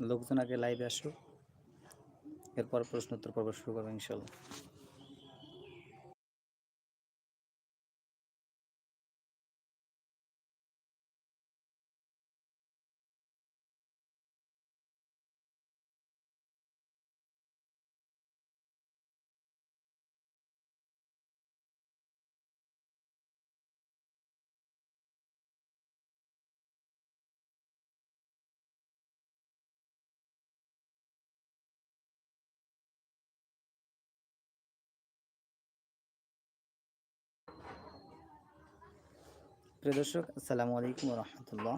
লোকজন আগে লাইভে আসুক। এরপর প্রশ্ন উত্তর পর্ব শুরু করব ইনশাল্লাহ প্রিয় দর্শক, আসসালামু আলাইকুম রহমতুল্লাহ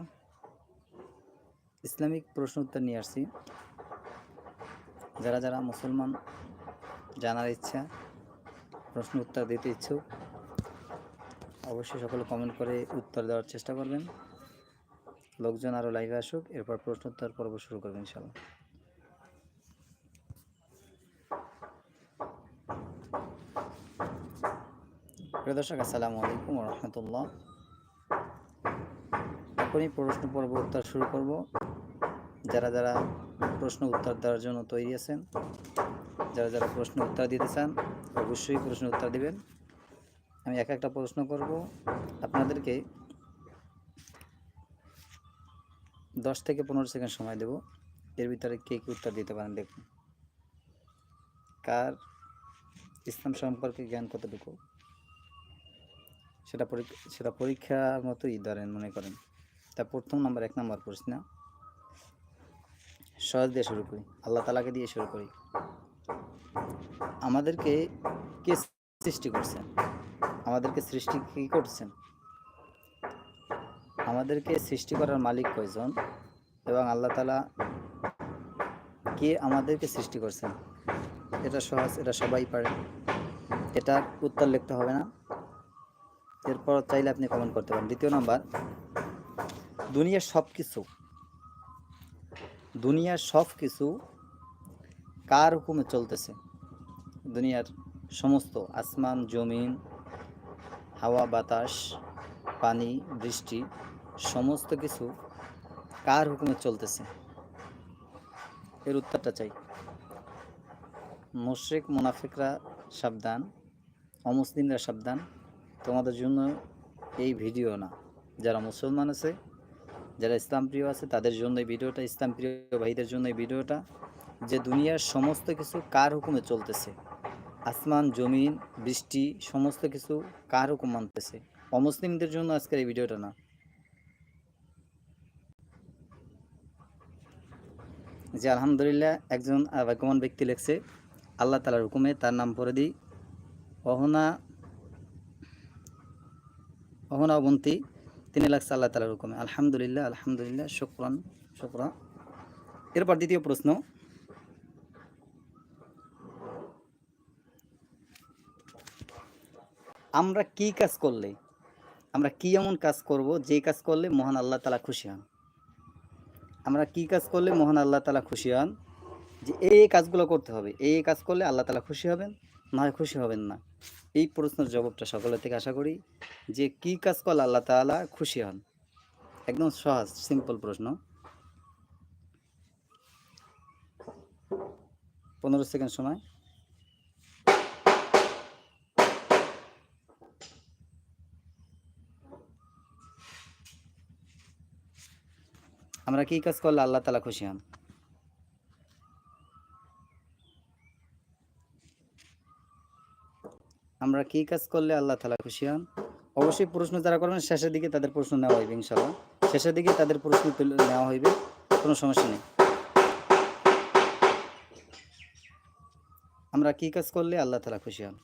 ইসলামিক প্রশ্ন উত্তর নিয়ে আসছি। যারা যারা মুসলমান জানার ইচ্ছা, প্রশ্ন উত্তর দিতে ইচ্ছুক, অবশ্যই সকলে কমেন্ট করে উত্তর দেওয়ার চেষ্টা করবেন। লোকজন আরও লাইভে আসুক, এরপর প্রশ্ন উত্তর পর্ব শুরু করবেন ইনশাল্লাহ প্রিয় দর্শক, আসসালামু আলাইকুম রহমতুল্লাহ এখনই প্রশ্ন পর্ব উত্তর শুরু করব। যারা যারা প্রশ্ন উত্তর দেওয়ার জন্য তৈরি আছেন, যারা যারা প্রশ্ন উত্তর দিতে চান, অবশ্যই প্রশ্ন উত্তর দিবেন। আমি এক একটা প্রশ্ন করব। আপনাদেরকে দশ থেকে পনেরো সেকেন্ড সময় দেব। এর ভিতরে কে কী উত্তর দিতে পারেন দেখুন। কার ইসলাম সম্পর্কে জ্ঞান কতটুকু? সেটা সেটা পরীক্ষার মতোই ধরেন, মনে করেন। তা প্রথম নাম্বার, এক নাম্বার প্রশ্ন সহজ দিয়ে শুরু করি। আল্লাহ তালাকে দিয়ে শুরু করি। আমাদেরকে কে সৃষ্টি করছেন? আমাদেরকে সৃষ্টি কি করছেন? আমাদেরকে সৃষ্টি করার মালিক কয়জন? এবং আল্লাহ তালা কে আমাদেরকে সৃষ্টি করছেন? এটা সহজ, এটা সবাই পারে। এটা উত্তর লিখতে হবে না। এরপর চাইলে আপনি কমেন্ট করতে পারেন। দ্বিতীয় নাম্বার দুনিয়ার সব কিছু দুনিয়ার সব কিছু কার হুকুমে চলতেছে? দুনিয়ার সমস্ত আসমান, জমিন, হাওয়া, বাতাস, পানি, বৃষ্টি, সমস্ত কিছু কার হুকুমে চলতেছে? এর উত্তরটা চাই। মুশরিক, মুনাফিকরা সাবধান, অমুসলিমরা সাবধান। তোমাদের জন্য এই ভিডিও না। যারা মুসলমান আছে যারা ইসলাম প্রিয় আছে, তাদের জন্য এই ভিডিওটা, ইসলাম প্রিয় ভাইদের জন্য এই ভিডিওটা। যে দুনিয়ার সমস্ত কিছু কার হুকুমে চলতেছে? আসমান, জমিন, বৃষ্টি, সমস্ত কিছু কার হুকুম মানতেছে? অমুসলিমদের জন্য আজকের এই ভিডিওটা না। যে আলহামদুলিল্লাহ একজন ভাগ্যবান ব্যক্তি লেখছে, আল্লাহ তালার হুকুমে তার নাম পড়ে দিই, অহনা অহনা অবন্তী তিনি লাগছে আল্লাহ তালার হুকুমে। আলহামদুলিল্লাহ আলহামদুলিল্লাহ, শুক্রান, শুক্রা। এরপর দ্বিতীয় প্রশ্ন। আমরা কি কাজ করলে, আমরা কি এমন কাজ করব যে কাজ করলে মহান আল্লাহ তালা খুশি হন? আমরা কি কাজ করলে মহান আল্লাহ তালা খুশি হন? যে এই কাজগুলো করতে হবে এই কাজ করলে আল্লাহ তালা খুশি হবেন? না খুশি হবেন না। এই প্রশ্নের জবাবটা সকলের থেকে আশা করি যে কি কাজ করলে আল্লাহ তাআলা খুশি হন? একদম সহজ সিম্পল প্রশ্ন। পনেরো সেকেন্ড সময়। আমরা কি কাজ করলে আল্লাহ তালা খুশি হন? আমরা কি কাজ করলে আল্লাহ তালা খুশি হন? অবশ্যই প্রশ্ন যারা করবেন, শেষের দিকে তাদের প্রশ্ন নেওয়া হইবে ইনশাল্লাহ শেষের দিকে তাদের প্রশ্ন নেওয়া হইবে, কোনো সমস্যা নেই। আমরা কি কাজ করলে আল্লাহ তালা খুশি হন?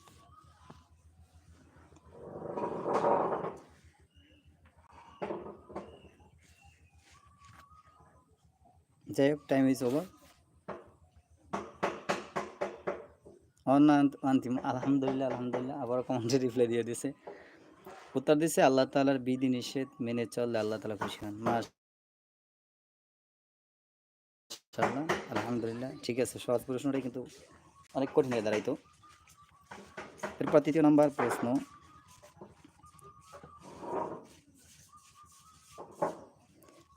যাই হোক টাইম ইজ ওভার অন্তিম আলহামদুলিল্লাহ আলহামদুলিল্লাহ আবার কমেন্টে রিপ্লাই দিয়ে দিয়েছে উত্তর দিছে, আল্লাহ তালার বিধি নিষেধ মেনে চললে আল্লাহ তালা খুশি হন। মাশাআল্লাহ, আলহামদুলিল্লাহ। ঠিক আছে, সহজ প্রশ্নটাই কিন্তু অনেক কঠিন হয়ে দাঁড়াইতো। এরপর তৃতীয় নম্বর প্রশ্ন।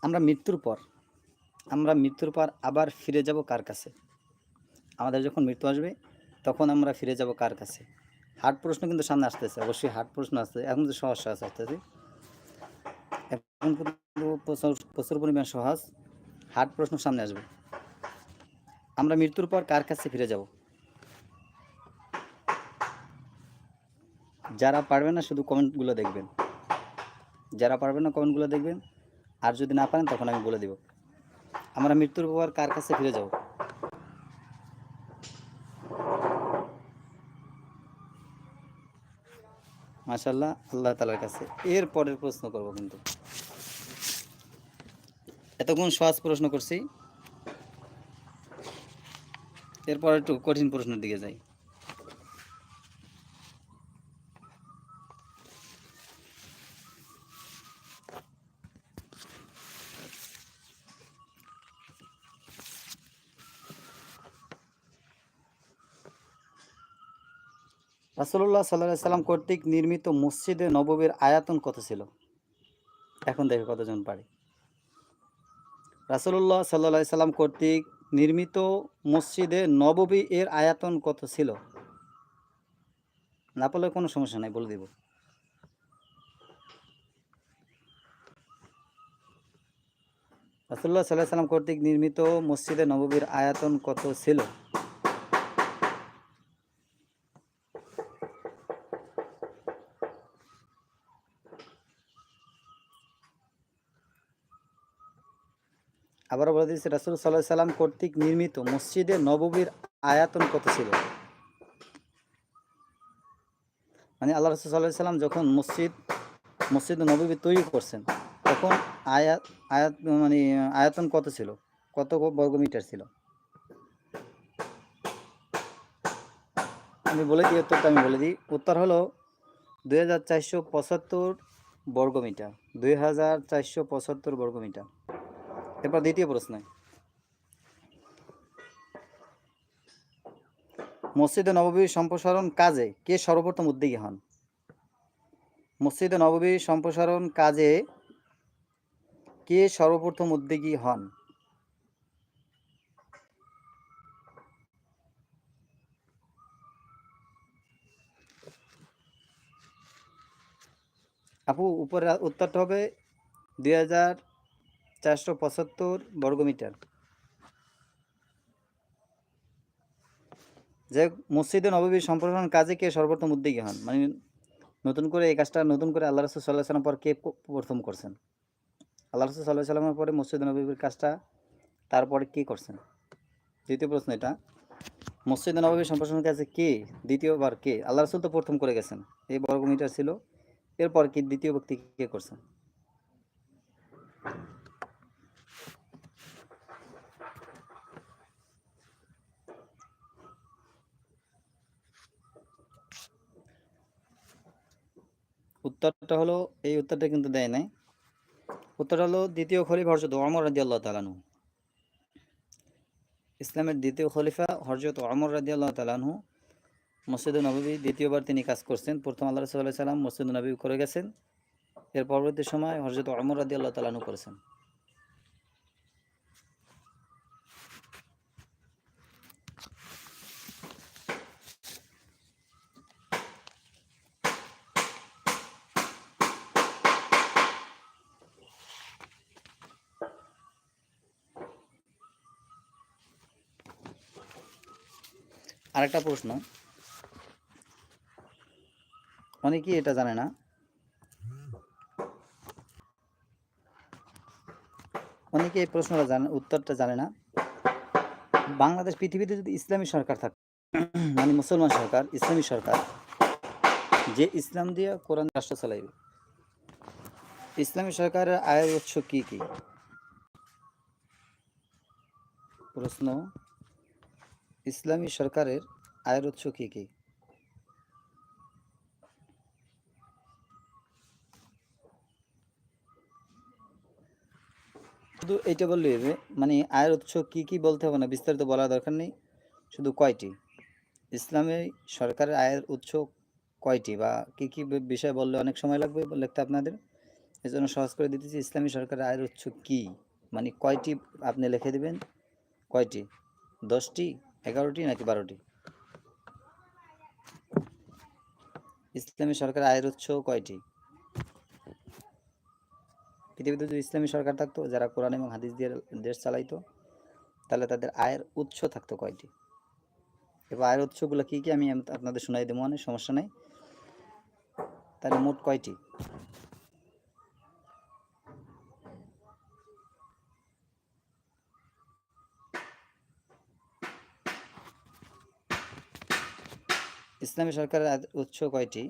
আমরা মৃত্যুর পর, আমরা মৃত্যুর পর আবার ফিরে যাব কার কাছে? আমাদের যখন মৃত্যু আসবে তখন আমরা ফিরে যাব কার কাছে? হার্ড প্রশ্ন কিন্তু সামনে আসতেছে, অবশ্যই হার্ড প্রশ্ন আসছে এখন তো সহজ সহজ আসতেছে এখন প্রচুর পরিমাণ সহজ, হার্ড প্রশ্ন সামনে আসবে। আমরা মৃত্যুর পর কার কাছে ফিরে যাব? যারা পারবে না শুধু কমেন্টগুলো দেখবেন। যারা পারবে না কমেন্টগুলো দেখবেন। আর যদি না পারেন তখন আমি বলে দিব। আমরা মৃত্যুর পর কার কাছে ফিরে যাব? মাশাল্লাহ আল্লাহ তালার কাছে। এর পরের প্রশ্ন করব কিন্তু। এতক্ষণ সহজ প্রশ্ন করছি। এরপর একটু কঠিন প্রশ্নের দিকে যাই। রাসুল্লাহ সাল্লাহ সাল্লাম কর্তৃক নির্মিত মসজিদে নববীর আয়াতন কত ছিল? এখন দেখে কতজন পারে। রাসুল্লাহ সাল্লাহ সাল্লাম কর্তৃক নির্মিত মসজিদে নববী এর আয়াতন কত ছিল? না পারলে কোনো সমস্যা নাই, বলে দিব। রাসুল্লাহ সাল্লাহ সাল্লাম কর্তৃক নির্মিত মসজিদে নববীর আয়াতন কত ছিল? আবারও বলে দিচ্ছি, রাসুল সাল্লাহ সাল্লাম কর্তৃক নির্মিত মসজিদে নববীর আয়াতন কত ছিল? মানে আল্লাহ রসুল সাল্লাহ সাল্লাম যখন মসজিদ মসজিদ নববী তৈরি করছেন, তখন আয়াত আয়াত মানে আয়তন কত ছিল? কত বর্গ মিটার ছিল? আমি বলে দিই, উত্তরটা আমি বলে দিই। উত্তর হলো দুই হাজার চারশো পঁচাত্তর বর্গ মিটার দুই হাজার চারশো পঁচাত্তর বর্গ মিটার এরপর দ্বিতীয় প্রশ্ন। মসজিদে নববী সম্প্রসারণ কাজে কে সর্বপ্রথম উদ্যোগী হন? মসজিদে নববী সম্প্রসারণ কাজে কে সর্বপ্রথম উদ্যোগী হন? আপু উপরে উত্তরটা হবে দুই হাজার চারশো পঁচাত্তর বর্গমিটার যে মসজিদে নববীর সম্প্রসারণ কাজে কে সর্বপ্রথম উদ্যোগী হন? মানে নতুন করে এই কাজটা নতুন করে আল্লাহ রসুল সাল্লাহ সাল্লাম পর কে প্রথম করছেন? আল্লাহ রসুল সাল্লাহ সাল্লামের পরে মসজিদ নবীর কাজটা তারপরে কে করছেন? দ্বিতীয় প্রশ্ন এটা। মসজিদ নবীর সম্প্রসারণ কাজে কে, দ্বিতীয়বার কে? আল্লাহ রসুল তো প্রথম করে গেছেন, এই বর্গমিটার ছিল। এরপর কি দ্বিতীয় ব্যক্তি কে করছেন? উত্তরটা হলো, এই উত্তরটা কিন্তু দেয় নাই। উত্তরটা হলো, দ্বিতীয় খলিফা হরজত অমর রাজি আল্লাহ তালানহু ইসলামের দ্বিতীয় খলিফা হরজত অমর রাজি আল্লাহ তালানহু মসজিদ নবী দ্বিতীয়বার তিনি কাজ করছেন। প্রথম আল্লাহ রসুল্লাহ সাল্লাম মসজিদ নবী করে গেছেন। এর পরবর্তী সময় হরজত অমর রাজি আল্লাহ তালানহু করেছেন। আরেকটা প্রশ্ন। অনেকেই এটা জানে না। অনেকে এই প্রশ্নটা জানে, উত্তরটা জানে না। বাংলাদেশ পৃথিবীতে যদি ইসলামী সরকার থাকে মানে মুসলমান সরকার, ইসলামী সরকার, যে ইসলাম দিয়ে কোরআন রাষ্ট্র চালাইবে, ইসলামী সরকারের আয়ের উৎস কি কি? প্রশ্ন ইসলামী সরকারের আয়ের উৎস কি কি? শুধু এইটা বললে মানে আয়ের উৎস কি কি বলতে হবে না, বিস্তারিত বলার দরকার নেই। শুধু কয়টি? ইসলামী সরকারের আয়ের উৎস কয়টি বা কি কি বিষয় বললে অনেক সময় লাগবে লিখতে আপনাদের? এই জন্য সহজ করে দিতেছি, ইসলামী সরকারের আয়ের উৎস কি? মানে কয়টি আপনি লিখে দিবেন? কয়টি? দশটি? এগারোটি নাকি বারোটি? ইসলামী সরকার আয়ের উৎস কয়টি? পৃথিবীতে যদি ইসলামী সরকার থাকতো, যারা কোরআন এবং হাদিস দিয়ে দেশ চালাইতো, তাহলে তাদের আয়ের উৎস থাকতো কয়টি? এবার আয়ের উৎসগুলো কী কী? আমি আপনাদের শোনাই দেবো অনেক সমস্যা নেই। তাহলে মোট কয়টি? ইসলামী সরকারের উৎস কয়টি?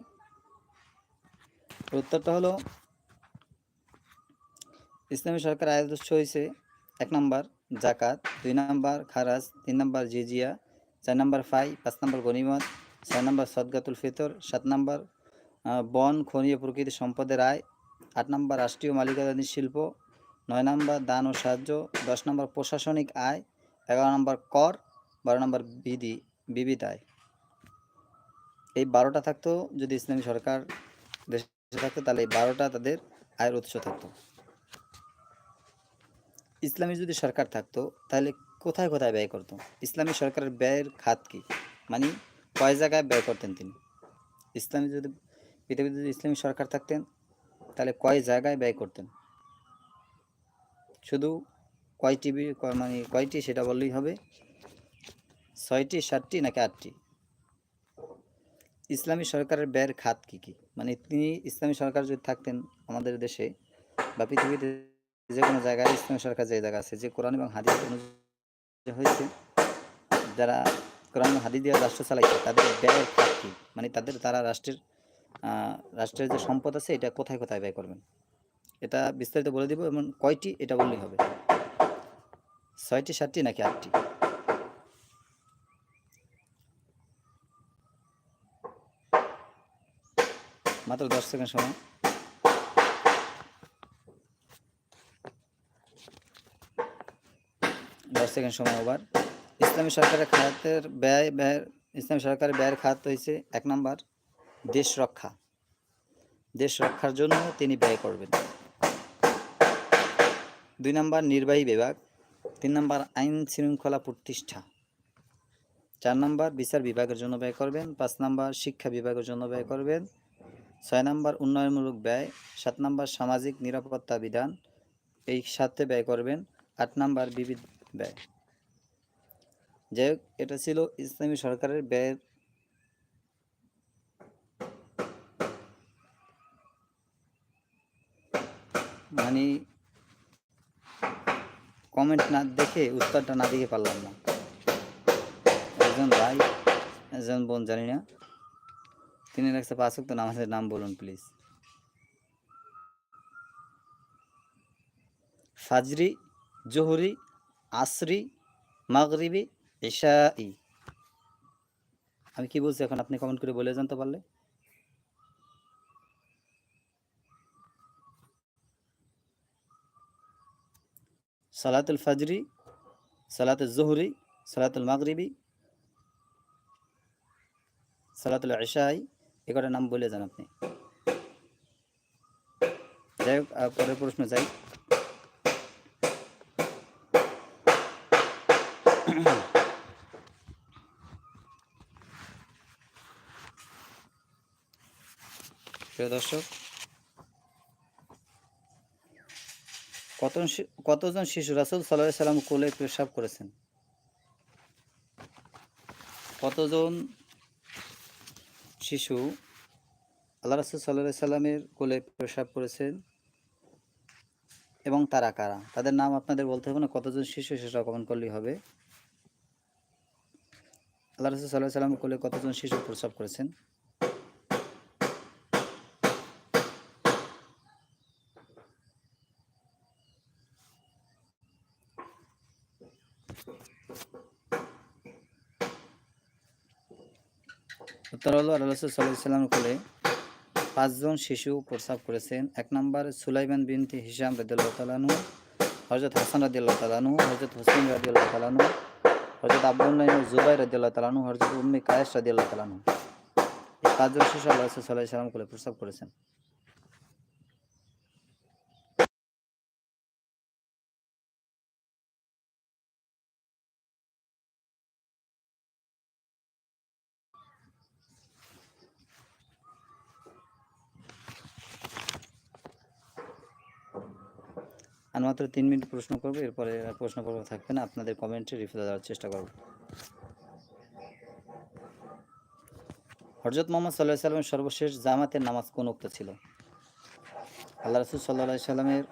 উত্তরটা হলো, ইসলামী সরকার আয়ের উৎস হয়েছে এক নম্বর জাকাত, দুই নম্বর খারাজ, তিন নম্বর জিজিয়া, চার নম্বর ফাই, পাঁচ নম্বর গনিমত, ছয় নম্বর সদগাতুল ফিতর, সাত নম্বর বন খনিজ প্রকৃতি সম্পদের আয়, আট নম্বর রাষ্ট্রীয় মালিকানাধীন শিল্প, নয় নম্বর দান ও সাহায্য, দশ নম্বর প্রশাসনিক আয়, এগারো নম্বর কর, বারো নম্বর বিধি, বিবিধ আয়। এই বারোটা থাকতো, যদি ইসলামী সরকার দেশে থাকতো, তাহলে এই বারোটা তাদের আয়ের উৎস থাকতো। ইসলামী যদি সরকার থাকতো, তাহলে কোথায় কোথায় ব্যয় করতো? ইসলামী সরকারের ব্যয়ের খাত কি? মানে কয় জায়গায় ব্যয় করতেন তিনি? ইসলামী যদি, পৃথিবীতে যদি ইসলামী সরকার থাকতেন, তাহলে কয় জায়গায় ব্যয় করতেন? শুধু কয়টি বি- ক- মানে কয়টি সেটা বললেই হবে? ছয়টি, সাতটি নাকি আটটি? ইসলামী সরকারের ব্যয়ের খাত কি কি? মানে তিনি ইসলামী সরকার যদি থাকতেন আমাদের দেশে বা পৃথিবীতে যে কোনো জায়গায় ইসলামী সরকার যে জায়গা আছে, যে কোরআন এবং হাদিস অনুযায়ী হয়েছে, যারা কোরআন হাদিস দিয়ে রাষ্ট্র চালাইছে, তাদের ব্যয়ের খাত কি? মানে তাদের, তারা রাষ্ট্রের রাষ্ট্রের যে সম্পদ আছে, এটা কোথায় কোথায় ব্যয় করবেন? এটা বিস্তারিত বলে দিব এবং কয়টি, এটা বললেই হবে। ছয়টি, সাতটি নাকি আটটি? মাত্র দশ সেকেন্ড সময়। দশ সেকেন্ড সময় ওভার ইসলামী সরকারের খাতের ব্যয়, ব্যয়ের, ইসলামী সরকারের ব্যয়ের খাত হয়েছে এক নাম্বার, দেশ রক্ষা। দেশ রক্ষার জন্য তিনি ব্যয় করবেন। দুই নাম্বার, নির্বাহী বিভাগ। তিন নাম্বার, আইন শৃঙ্খলা প্রতিষ্ঠা। চার নাম্বার, বিচার বিভাগের জন্য ব্যয় করবেন। পাঁচ নাম্বার, শিক্ষা বিভাগের জন্য ব্যয় করবেন। ছয় নম্বর উন্নয়নমূলক ব্যয়, সাত নম্বর সামাজিক নিরাপত্তা বিধান, এই সাথে ব্যয় করবেন, আট নম্বর বিবিধ ব্যয়। যাই হোক, এটা ছিল ইসলামী সরকারের ব্যয়ের মানে কমেন্ট না দেখে উত্তরটা না দেখে পারলাম না। একজন ভাই, একজন বোন, জানি না। তিনি রাখছে পাঁচ তো নামাজের নাম বলুন প্লিজ ফাজরি, জোহরি, আসরি, মাগরিবি, ইশাই। আমি কি বলছি এখন? আপনি কমেন্ট করে বলে জানতে পারলে। সালাতুল ফাজরি, সালাতুল জোহরি, সালাতুল মাগরিবি, সালাতুল ইশাই। এ কটার নাম বলে যান আপনি। যাই হোক পরের প্রশ্ন যাই। প্রিয় দর্শক কতজন কতজন শিশু রাসুল সাল্লাহ সাল্লাম কোলে পেশাব করেছেন? কতজন শিশু আল্লাহ রাসুল সাল্লাহ সাল্লামের কোলে প্রসাব করেছেন এবং তারা কারা? তাদের নাম আপনাদের বলতে হবে না, কতজন শিশু সেটা কমন করলেই হবে। আল্লাহ রসুল সাল্লাহ সাল্লামের কোলে কতজন শিশু প্রসাব করেছেন? আল্লাহ রসুল কোলে পাঁচজন শিশু প্রস্রাব করেছেন। এক নম্বর সুলাইমান বিনতি হিসাম রদুল্লাহ তালানু হজরত হাসান রদুল্লাহ তালানু হজরত হুসেন রদুল্লাহ তালানু হজরত আব্দুল্লাহ জুবাই রদুল্লাহ তালানু হজরত উম্মি কায়েস রদুল্লাহ তালানু এই পাঁচজন শিশু আল্লাহ সাল্লাহ সাল্লাম কোলে প্রস্রাব করেছেন। আর মাত্র তিন মিনিট প্রশ্ন করব, এরপরে প্রশ্ন পর্ব থাকবে না। আপনাদের কমেন্টে রিপ্লাই দেওয়ার চেষ্টা করব। হরজত মোহাম্মদ সাল্লাহ সাল্লামের সর্বশেষ জামাতের নামাজ কোন উক্ত ছিল? আল্লাহ রসুল সাল্লাহ সাল্লামের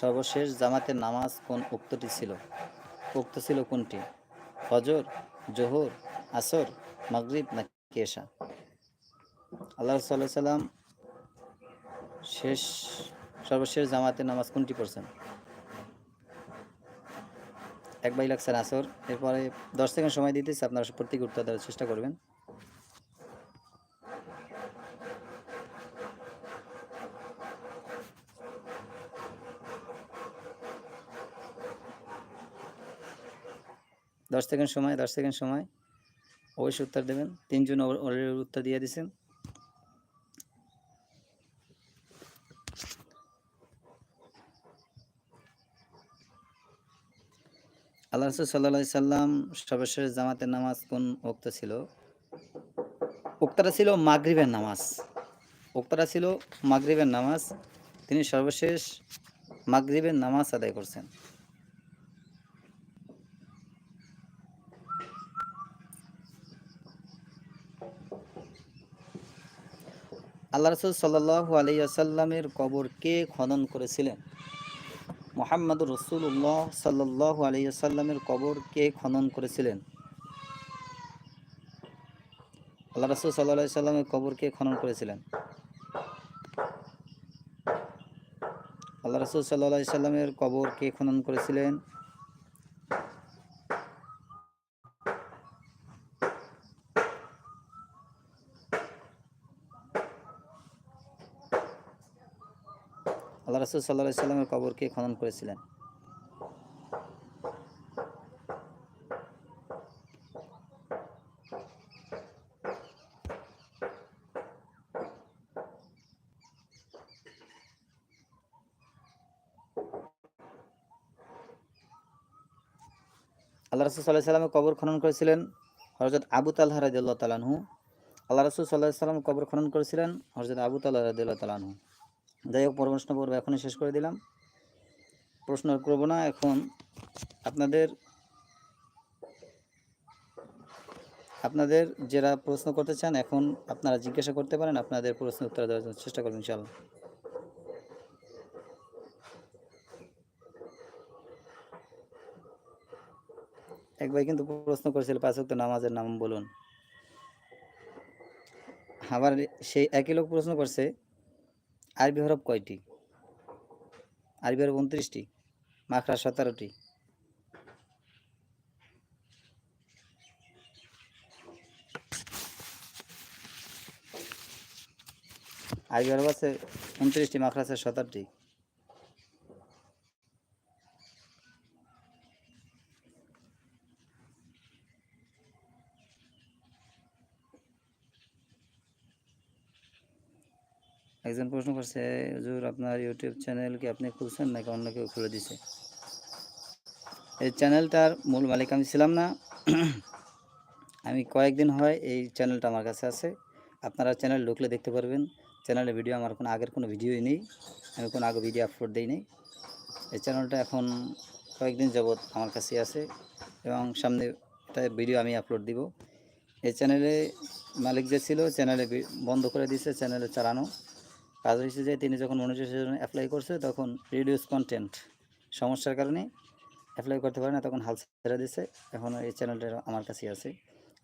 সর্বশেষ জামাতের নামাজ কোন উক্তটি ছিল? উক্ত ছিল কোনটি? ফজর, জোহর, আসর, মাগরিব না কেশা আল্লাহ সাল্লাহ সাল্লাম শেষ সর্বশেষ জামাতের নামাজ কোনটি পড়ছেন? এক বাই লাগছেন আসর। এরপরে দশ সেকেন্ড সময় দিতেছি, আপনারা প্রত্যেকে উত্তর দেওয়ার চেষ্টা করবেন। দশ সেকেন্ড সময়, দশ সেকেন্ড সময়। অবশ্যই উত্তর দেবেন। তিনজন উত্তর দিয়ে দিয়েছেন। আল্লাহ রসুল সাল্লা সাল্লাম সর্বশেষ জামাতের নামাজ কোন উক্ত ছিল? উক্তটা ছিল মাগরিবের নামাজ। উক্তটা ছিল মাগরিবের নামাজ। তিনি সর্বশেষ মাগরিবের নামাজ আদায় করছেন। আল্লাহ রসুল সাল্লাহ আলাইসাল্লামের কবর কে খনন করেছিলেন? মোহাম্মদ রসুল্লাহ সাল্লাহ আলিয়াসাল্লামের কবর কে খনন করেছিলেন? আল্লাহ রসুল সাল্লাহ সাল্লামের কবর কে খনন করেছিলেন? আল্লাহ রসুল সাল্লাহ সাল্লামের কবর কে খনন করেছিলেন? রসুল সাল্লাহ সাল্লামের কবর কে খনন করেছিলেন। আল্লাহ রসুল সাল্লাহ সাল্লামের কবর খনন করেছিলেন হরজত আবু তাল্লাহ রাদিল্লাহ তালানহু আল্লাহ রসুল সাল্লাহ সাল্লাম কবর খনন করেছিলেন হরজত আবু তাল্লাহ রাদিল্লাহ তালানহু যাই হোক প্রশ্ন পর্ব এখনই শেষ করে দিলাম। প্রশ্ন করব না, এখন আপনাদের আপনাদের যারা প্রশ্ন করতে চান, এখন আপনারা জিজ্ঞাসা করতে পারেন, আপনাদের প্রশ্ন উত্তর দেওয়ার জন্য চেষ্টা করবেন ইনশাআল্লাহ। এক ভাই কিন্তু প্রশ্ন করেছিল, পাঁচ ওয়াক্ত নামাজের নাম বলুন। আবার সেই একই লোক প্রশ্ন করছে আরবি হরফ কয়টি? আরবি হরফ উনত্রিশটি? মাখরা সতেরোটি? আরবি হরফ আছে উনত্রিশটি মাখরা আছে সতেরোটি। একজন প্রশ্ন করছে, হুজুর, আপনার ইউটিউব চ্যানেল কি আপনি খুলছেন নাকি অন্য কেউ খুলে দিছে? এই চ্যানেলটার মূল মালিক আমি ছিলাম না। আমি কয়েকদিন হয় এই চ্যানেলটা আমার কাছে আছে। আপনারা চ্যানেল ঢুকলে দেখতে পারবেন। চ্যানেলে ভিডিও আমার কোনো আগের কোনো ভিডিওই নেই। আমি কোনো আগে ভিডিও আপলোড দিই নেই। এই চ্যানেলটা এখন কয়েকদিন যাবৎ আমার কাছে আছে এবং সামনে এটা ভিডিও আমি আপলোড দিব। এই চ্যানেলে মালিক যে ছিল, চ্যানেলে বন্ধ করে দিয়েছে, চ্যানেলে চালানো। কাজ হয়েছে যে তিনি যখন মনিটাইজেশন অ্যাপ্লাই করছে, তখন রিডিউস কন্টেন্ট সমস্যার কারণে অ্যাপ্লাই করতে পারে না, তখন হাল ছেড়ে দিছে। এখন এই চ্যানেলটা আমার কাছেই আছে।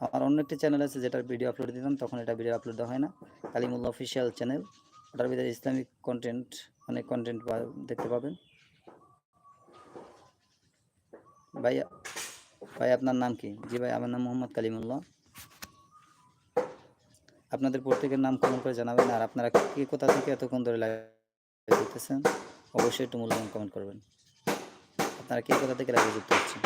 আমার অন্য একটি চ্যানেল আছে, যেটার ভিডিও আপলোড দিতাম, তখন এটা ভিডিও আপলোড দেওয়া হয় না। কালিমুল্লা অফিসিয়াল চ্যানেল ওটার ভিতরে ইসলামিক কন্টেন্ট অনেক কন্টেন্ট দেখতে পাবেন। ভাই ভাই, আপনার নাম কি? জি ভাই, আমার নাম মোহাম্মদ কালিমুল্লাহ। আপনাদের প্রত্যেকের নাম কমেন্ট করে জানাবেন। আর আপনারা কে কোথা থেকে এতক্ষণ ধরে লাইভ দিতেছেন অবশ্যই একটু মূল্যায়ন কমেন্ট করবেন। আপনারা কে কোথা থেকে লাইভে যুক্ত হচ্ছেন?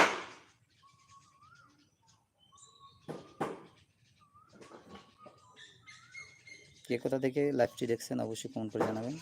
কে কোথা থেকে লাইভটি দেখছেন, অবশ্যই কমেন্ট করে জানাবেন।